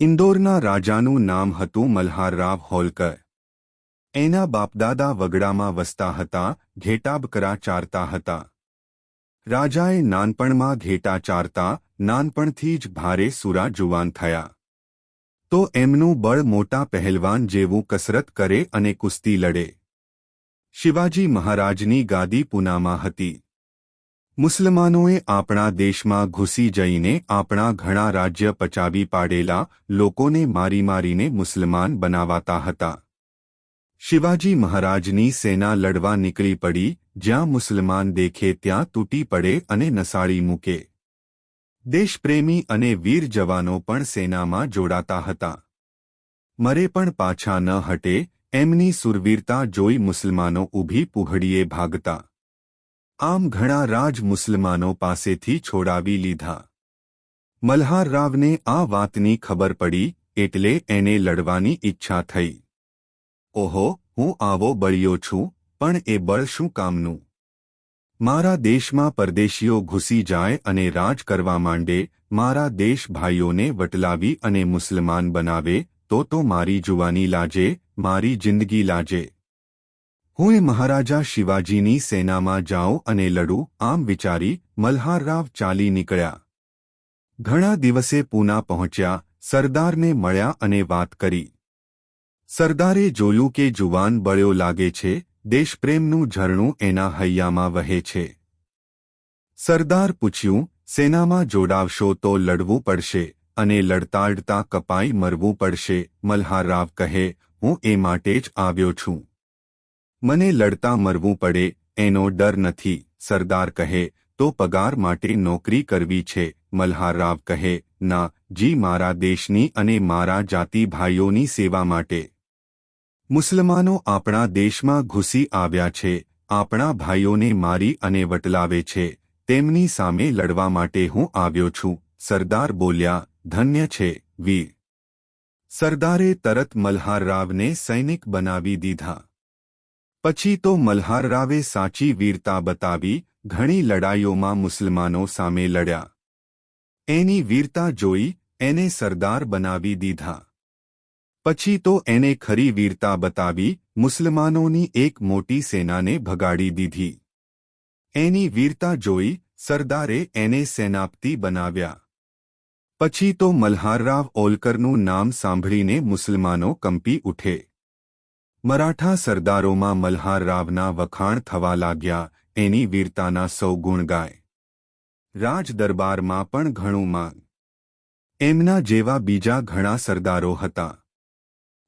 ઇન્દોરના રાજાનું નામ હતું મલ્હારરાવ હોલકર. એના બાપદાદા વગડામાં વસતા હતા, ઘેટાબકરા ચારતા હતા. રાજાએ નાનપણમાં ઘેટા ચારતા, નાનપણથી જ ભારે સુરા જુવાન થયા. તો એમનું બળ મોટા પહેલવાન જેવું કસરત કરે અને કુસ્તી લડે. શિવાજી મહારાજની ગાદી પૂનામાં હતી. મુસલમાનોએ આપણા દેશમાં ઘૂસી જઈને આપણા ઘણા રાજ્ય પચાવી પાડેલા લોકોને મારી મારીને મુસલમાન બનાવાતા હતા. શિવાજી મહારાજની સેના લડવા નીકળી પડી, જ્યાં મુસલમાન દેખે ત્યાં તૂટી પડે અને નસાળી મૂકે. દેશપ્રેમી અને વીર જવાનો પણ સેનામાં જોડાતા હતા. મરે પણ પાછા ન હટે, એમની સુરવીરતા જોઈ મુસલમાનો ઊભી પુહડીએ ભાગતા. આમ ઘણા રાજ મુસલમાનો પાસેથી છોડાવી લીધા. મલ્હાર રાવને આ વાતની ખબર પડી એટલે એને લડવાની ઈચ્છા થઈ. ઓહો, હું આવો બળ્યો છું, પણ એ બળ શું કામનું? મારા દેશમાં પરદેશીઓ ઘૂસી જાય અને રાજ કરવા માંડે, મારા દેશ ભાઈઓને વટલાવી અને મુસલમાન બનાવે, તો તો મારી જુવાની લાજે, મારી જિંદગી લાજે. હું મહારાજા શિવાજીની સેનામાં જાઉં અને લડું, આમ વિચારી મલ્હારરાવ ચાલી નીકળ્યા. ઘણા દિવસે પૂના પહોંચ્યા, સરદારને મળ્યા અને વાત કરી. સરદારે જોયું કે જુવાન બળ્યો લાગે છે, દેશપ્રેમનું ઝરણું એના હૈયામાં વહે છે. સરદાર પૂછ્યું, સેનામાં જોડાવશો તો લડવું પડશે અને લડતાડતા કપાઈ મરવું પડશે મલ્હારરાવ કહે, હું એ માટે જ આવ્યો છું. મને લડતા મરવું પડે, એનો ડર નથી, સરદાર કહે, તો પગાર માટે નોકરી કરવી છે, મલ્હારરાવ કહે, ના, જી મારા દેશની અને મારા જાતિ ભાઈઓની સેવા માટે. મુસલમાનો આપણા દેશમાં ઘૂસી આવ્યા છે, આપણા ભાઈઓને મારી અને વટલાવે છે, તેમની સામે લડવા માટે હું આવ્યો છું, સરદાર બોલ્યા, ધન્ય છે, વીર. સરદારે તરત મલ્હારરાવને સૈનિક બનાવી દીધા. પછી તો મલ્હારરાવે સાચી વીરતા બતાવી ઘણી લડાઈઓમાં મુસલમાનો સામે લડ્યા. એની વીરતા જોઈ એને સરદાર બનાવી દીધા. પછી તો એને ખરી વીરતા બતાવી મુસલમાનોની એક મોટી સેનાને ભગાડી દીધી. એની વીરતા જોઈ સરદારે એને સેનાપતિ બનાવ્યા. પછી તો મલ્હારરાવ ઓલકરનું નામ સાંભળીને મુસલમાનો કંપી ઉઠે. મરાઠા સરદારોમાં મલ્હાર રાવના વખાણ થવા લાગ્યા, એની વીરતાના સૌ ગુણ ગાય. રાજ દરબારમાં પણ ઘણું માંગ. એમના જેવા બીજા ઘણા સરદારો હતા.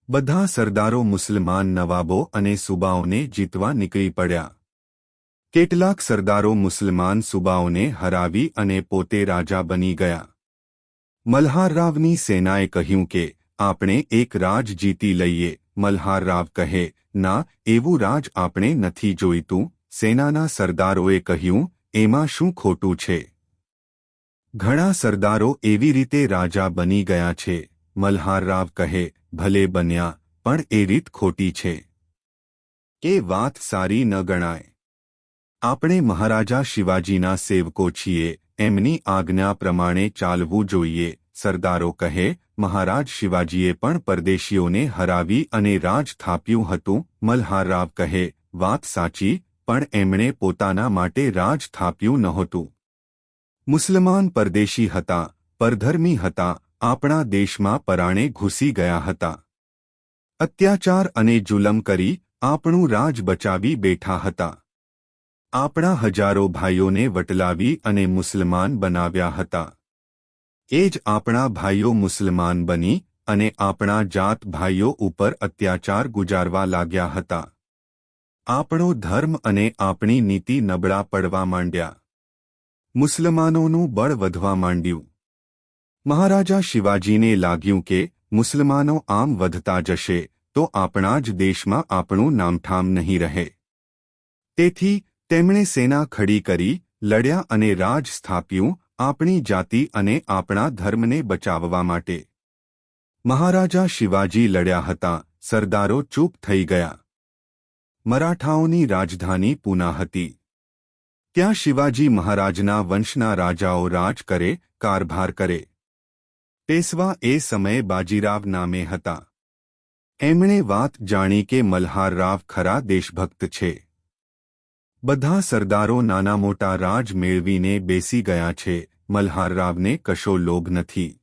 બધા સરદારો મુસલમાન નવાબો અને સુબાઓને જીતવા નીકળી પડ્યા. કેટલાક સરદારો મુસલમાન સુબાઓને હરાવી અને પોતે રાજા બની ગયા. મલ્હારરાવની સેનાએ કહ્યું કે, આપણે એક રાજ જીતી લઈએ. મલ્હારરાવ કહે, ના, એવું રાજ આપણે નથી જોઈતું. સેનાના સરદારોએ કહ્યું, એમાં શું ખોટું છે? ઘણા સરદારો એવી રીતે રાજા બની ગયા છે. મલ્હારરાવ કહે, ભલે બન્યા, પણ એ રીત ખોટી છે. એ વાત સારી ન ગણાય. આપણે મહારાજા શિવાજીના સેવકો છીએ, એમની આજ્ઞા પ્રમાણે ચાલવું જોઈએ. સરદારો કહે, મહારાજ શિવાજીએ પણ પરદેશીઓને હરાવી અને રાજ થાપ્યું હતું. મલ્હારરાવ કહે, વાત સાચી, પણ એમણે પોતાના માટે રાજ થાપ્યું નહોતું. મુસલમાન પરદેશી હતા, પરધર્મી હતા, આપણા દેશમાં પરાણે ઘૂસી ગયા હતા. અત્યાચાર અને જુલમ કરી આપણું રાજ બચાવી બેઠા હતા. આપણા હજારો ભાઈઓને વટલાવી અને મુસલમાન બનાવ્યા હતા. એ જ આપણા ભાઈઓ મુસલમાન બની અને આપણા જાત ભાઈઓ ઉપર અત્યાચાર ગુજારવા લાગ્યા હતા. આપણો ધર્મ અને આપણી નીતિ નબળા પડવા માંડ્યા. મુસલમાનોનું બળ વધવા માંડ્યું. મહારાજા શિવાજીને લાગ્યું કે મુસલમાનો આમ વધતા જશે, તો આપણા જ દેશમાં આપણું નામઠામ નહીં રહે. તેથી તેમણે સેના ખડી કરી, લડ્યા અને રાજ સ્થાપ્યું આપણી જાતિ અને આપણા ધર્મને બચાવવા માટે. મહારાજા શિવાજી લડ્યા હતા, સરદારો ચૂપ થઈ ગયા. મરાઠાઓની રાજધાની પૂના હતી. ત્યાં શિવાજી મહારાજના વંશના રાજાઓ રાજ કરે, કારભાર કરે. પેશવા એ સમયે બાજીરાવ નામે હતા. એમણે વાત જાણી કે મલ્હારરાવ ખરા દેશભક્ત છે. બધા સરદારો નાના મોટા રાજ મેળવીને બેસી ગયા છે મલ્હારરાવને કશો લોભ નથી.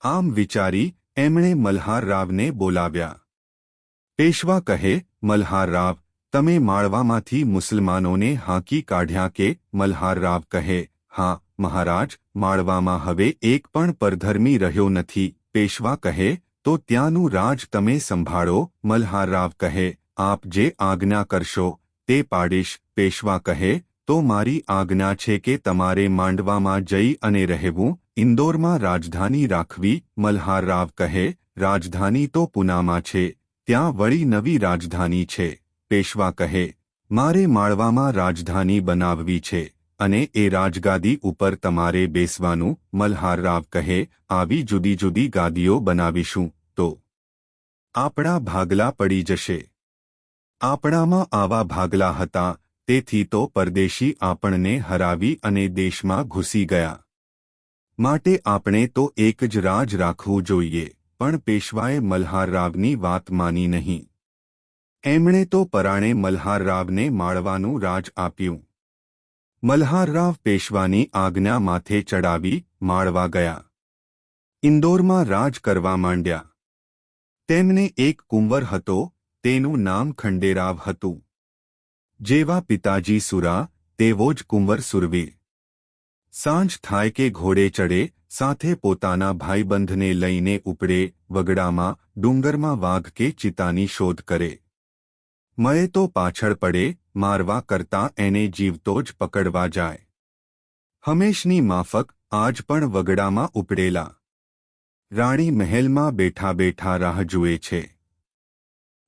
આમ વિચારી એમણે મલ્હારરાવને બોલાવ્યા. પેશવા કહે મલ્હારરાવ તમે માળવામાંથી મુસલમાનોને હાંકી કાઢ્યા કે? મલ્હારરાવ કહે, હા, મહારાજ, માળવામાં હવે એક પણ પરધર્મી રહ્યો નથી. પેશવા કહે, તો ત્યાંનું રાજ તમે સંભાળો. મલ્હારરાવ કહે, આપ જે આજ્ઞા કરશો તે પાડીશ, પેશવા કહે, તો મારી આજ્ઞા છે કે તમારે માંડવામાં જઈ અને રહેવું, ઇન્દોરમાં રાજધાની રાખવી, મલ્હાર રાવ કહે, રાજધાની તો પૂનામાં છે, ત્યાં વળી નવી રાજધાની છે, પેશવા કહે, મારે માળવામાં રાજધાની બનાવવી છે, અને એ રાજગાદી ઉપર તમારે બેસવાનું, મલ્હાર રાવ કહે, આવી જુદી જુદી ગાદીઓ બનાવીશું, તો આપણા ભાગલા પડી જશે. આપણામાં આવા ભાગલા હતા, તેથી તો પરદેશી આપણને હરાવી અને દેશમાં ઘૂસી ગયા. માટે આપણે તો એક જ રાજ રાખવું જોઈએ, પણ પેશવાએ મલ્હારરાવની વાત માની નહીં. એમણે તો પરાણે મલ્હારરાવને માળવાનું રાજ આપ્યું. મલ્હારરાવ પેશવાની આજ્ઞા માથે ચડાવી માળવા ગયા. ઇન્દોરમાં રાજ કરવા માંડ્યા. તેમને એક કુંવર હતો તેનું નામ ખંડેરાવ હતું. જેવા પિતાજી સુરા, તેવો જ કુંવર સુરવીર. સાંજ થાય કે ઘોડે ચડે સાથે પોતાના ભાઈબંધને લઈને ઉપડે, વગડામાં, ડુંગરમાં વાઘ કે ચિતાની શોધ કરે. મળે તો પાછળ પડે, મારવા કરતા એને જીવતો જ પકડવા જાય. હંમેશની માફક, આજ પણ વગડામાં ઉપડેલા. રાણી મહેલમાં બેઠા બેઠા રાહ જુએ છે.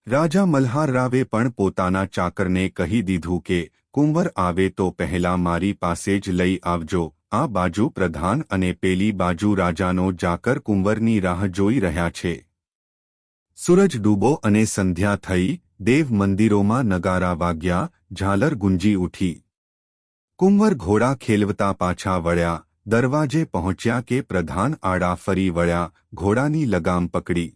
રાજા મલ્હારરાવે પણ પોતાના ચાકરને કહી દીધું કે, કુંવર આવે તો પહેલા મારી પાસે જ લઈ આવજો. આ બાજુ પ્રધાન અને પેલી બાજુ રાજાનો જાકર કુંવરની રાહ જોઈ રહ્યા છે. સૂરજ ડૂબો અને સંધ્યા થઈ, દેવ મંદિરોમાં નગારા વાગ્યા, ઝાલર ગુંજી ઉઠી. કુંવર ઘોડા ખેલવતા પાછા વળ્યા, દરવાજે પહોંચ્યા કે પ્રધાન આડા ફરી વળ્યા, ઘોડાની લગામ પકડી.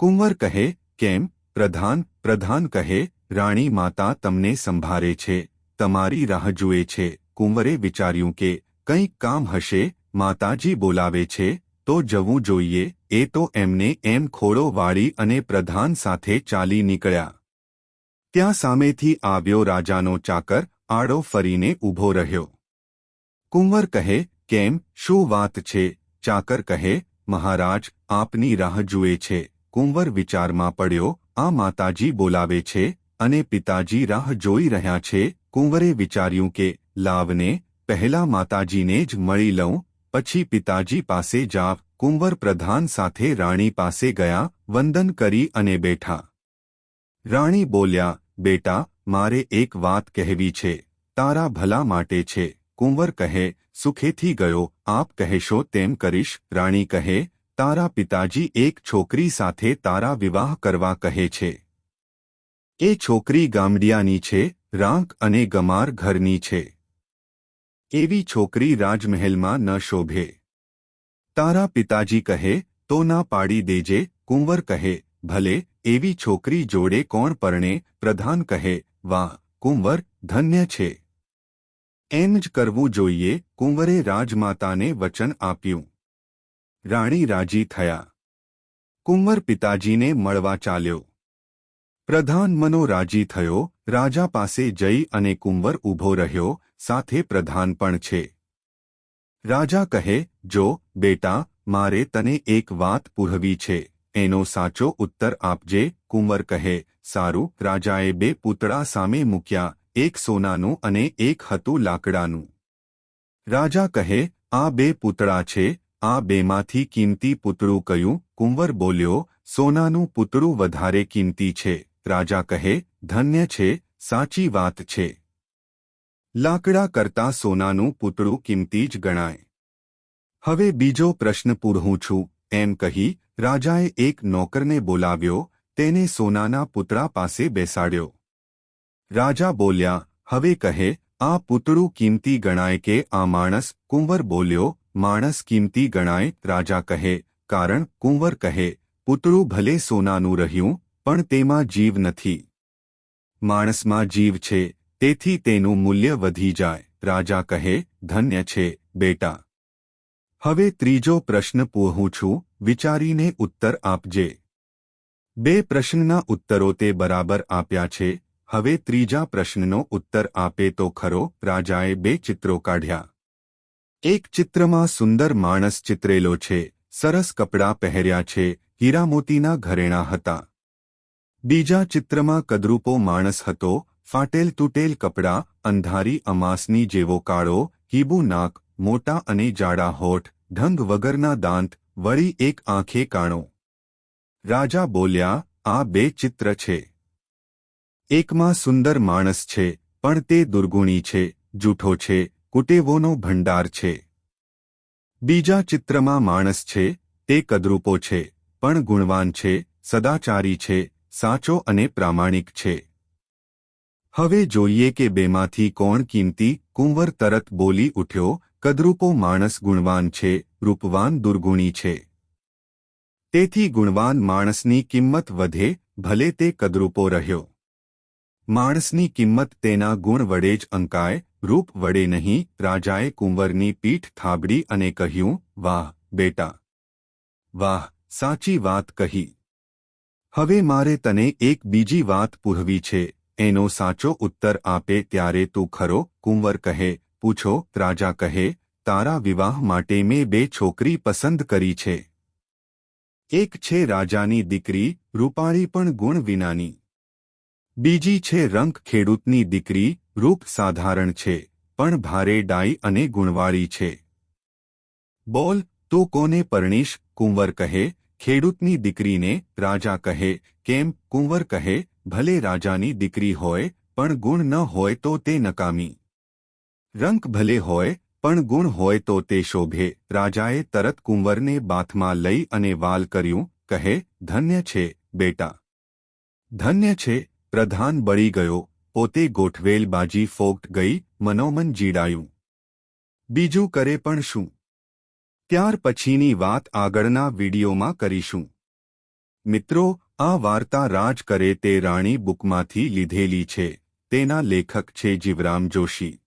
કુંવર કહે, કેમ? પ્રધાન પ્રધાન કહે, રાણી માતા તમને સંભારે છે, તમારી રાહ જુએ છે. કુંવરે વિચાર્યું કે, કંઈક કામ હશે, માતાજી બોલાવે છે, તો જવું જોઈએ. એ તો એમને એમ ખોળો વાળી અને પ્રધાન સાથે ચાલી નીકળ્યા. ત્યાં સામેથી આવ્યો રાજાનો ચાકર, આડો ફરીને ઊભો રહ્યો. કુંવર કહે, કેમ, શું વાત છે? ચાકર કહે, મહારાજ, આપની રાહ જુએ છે. કુંવર વિચારમાં પડ્યો આ માતાજી બોલાવે છે અને પિતાજી રાહ જોઈ રહ્યા છે. કુંવરે વિચાર્યું કે, લાવને, પહેલા માતાજીને જ મળી લઉં, પછી પિતાજી પાસે જાવ. કુંવર પ્રધાન સાથે રાણી પાસે ગયા, વંદન કરી અને બેઠા. રાણી બોલ્યા, બેટા, મારે એક વાત કહેવી છે. તારા ભલા માટે છે. કુંવર કહે, સુખેથી ગયો. આપ કહેશો તેમ કરીશ. રાણી કહે તારા પિતાજી એક છોકરી સાથે તારા વિવાહ કરવા કહે છે. એ છોકરી ગામડિયાની છે, રાંક અને ગમાર ઘરની છે. એવી છોકરી રાજમહેલમાં ન શોભે. તારા પિતાજી કહે, તો ના પાડી દેજે, કુંવર કહે, ભલે, એવી છોકરી જોડે કોણ પરણે, પ્રધાન કહે, વાહ, કુંવર, ધન્ય છે. એમ જ કરવું જોઈએ, કુંવરે રાજમાતાને વચન આપ્યું. રાણી રાજી થયા. કુંવર પિતાજીને મળવા ચાલ્યો. પ્રધાન મનો રાજી થયો, રાજા પાસે જઈ અને કુંવર ઊભો રહ્યો, સાથે પ્રધાન પણ છે. રાજા કહે, જો, બેટા, મારે તને એક વાત પૂરવી છે, એનો સાચો ઉત્તર આપજે. કુંવર કહે, સારું, રાજાએ બે પૂતળા સામે મૂક્યા, એક સોનાનું અને એક હતું લાકડાનું. રાજા કહે, આ બે પૂતળા છે આ બેમાંથી કિંમતી પૂતળું કહ્યું કુંવર બોલ્યો, સોનાનું પૂતળું વધારે કિંમતી છે. રાજા કહે, ધન્ય છે, સાચી વાત છે. લાકડા કરતા સોનાનું પૂતળું કિંમતી જ ગણાય. હવે બીજો પ્રશ્ન પૂરું છું. એમ કહી, રાજાએ એક નોકરને બોલાવ્યો, તેને સોનાના પુતળા પાસે બેસાડ્યો. રાજા બોલ્યા, હવે કહે, આ પુતળું કિંમતી ગણાય કે આ માણસ? કુંવર બોલ્યો માણસ કિંમતી ગણાય, રાજા કહે, કારણ કુંવર કહે, પુતળું ભલે સોનાનું રહ્યું, પણ તેમાં જીવ નથી. માણસમાં જીવ છે, તેથી તેનું મૂલ્ય વધી જાય, રાજા કહે, ધન્ય છે, બેટા. હવે ત્રીજો પ્રશ્ન પૂહું છું, વિચારીને ઉત્તર આપજે. બે પ્રશ્નના ઉત્તરો તે બરાબર આપ્યા છે, હવે ત્રીજા પ્રશ્નનો ઉત્તર આપે તો ખરો, રાજાએ બે ચિત્રો કાઢ્યા. એક ચિત્રમાં સુંદર માણસ ચિત્રેલો છે, સરસ કપડાં પહેર્યા છે હીરામોતીના ઘરેણાં હતા. બીજા ચિત્રમાં કદરૂપો માણસ હતો, ફાટેલ તૂટેલ કપડાં, અંધારી અમાસની જેવો કાળો, હીબુ નાક, મોટા અને જાડા હોઠ, ઢંગ વગરના દાંત, વળી એક આંખે કાણો. રાજા બોલ્યા, આ બે ચિત્ર છે. એકમાં સુંદર માણસ છે, પણ તે દુર્ગુણી છે, જૂઠો છે કુટેવોનો ભંડાર છે. બીજા ચિત્રમાં માણસ છે, તે કદરૂપો છે, પણ ગુણવાન છે, સદાચારી છે, સાચો અને પ્રામાણિક છે. હવે જોઈએ કે બેમાંથી કોણ કિંમતી કુંવર તરત બોલી ઉઠ્યો, કદરૂપો માણસ ગુણવાન છે, રૂપવાન દુર્ગુણી છે. તેથી ગુણવાન માણસની કિંમત વધે, ભલે તે કદરૂપો રહ્યો. માણસની કિંમત તેના ગુણ વડે જ અંકાય રૂપ વડે નહીં, રાજાએ કુંવરની પીઠ થાબડી અને કહ્યું, વાહ, બેટા! વાહ, સાચી વાત કહી. હવે મારે તને એક બીજી વાત પૂરવી છે. એનો સાચો ઉત્તર આપે ત્યારે તું ખરો, કુંવર કહે, પૂછો, રાજા કહે, તારા વિવાહ માટે મેં બે છોકરી પસંદ કરી છે. એક છે રાજાની દીકરી, રૂપાળી પણ ગુણ વિનાની. બીજી છે રંગ ખેડૂતની દીકરી રૂપ સાધારણ છે, પણ ભારે ડાઈ અને ગુણવાળી છે. બોલ, તો કોને પરણીશ, કુંવર કહે, ખેડૂતની દીકરીને રાજા કહે, કેમ, કુંવર કહે, ભલે રાજાની દીકરી હોય, પણ ગુણ ન હોય તો તે નકામી. રંક ભલે હોય, પણ ગુણ હોય તો તે શોભે, રાજાએ તરત કુંવરને બાથમાં લઈ અને વાલ કર્યું, કહે, ધન્ય છે, બેટા. ધન્ય છે, પ્રધાન બળી ગયો પોતે ગોઠવેલ બાજી ફોક્ટ ગઈ, મનોમન જીડાયું. બીજું કરે પણ શું? ત્યાર પછીની વાત આગળના વિડીયોમાં કરીશું. મિત્રો, આ વાર્તા રાજ કરે તે રાણી બુકમાંથી લીધેલી છે, તેના લેખક છે જીવરામ જોશી.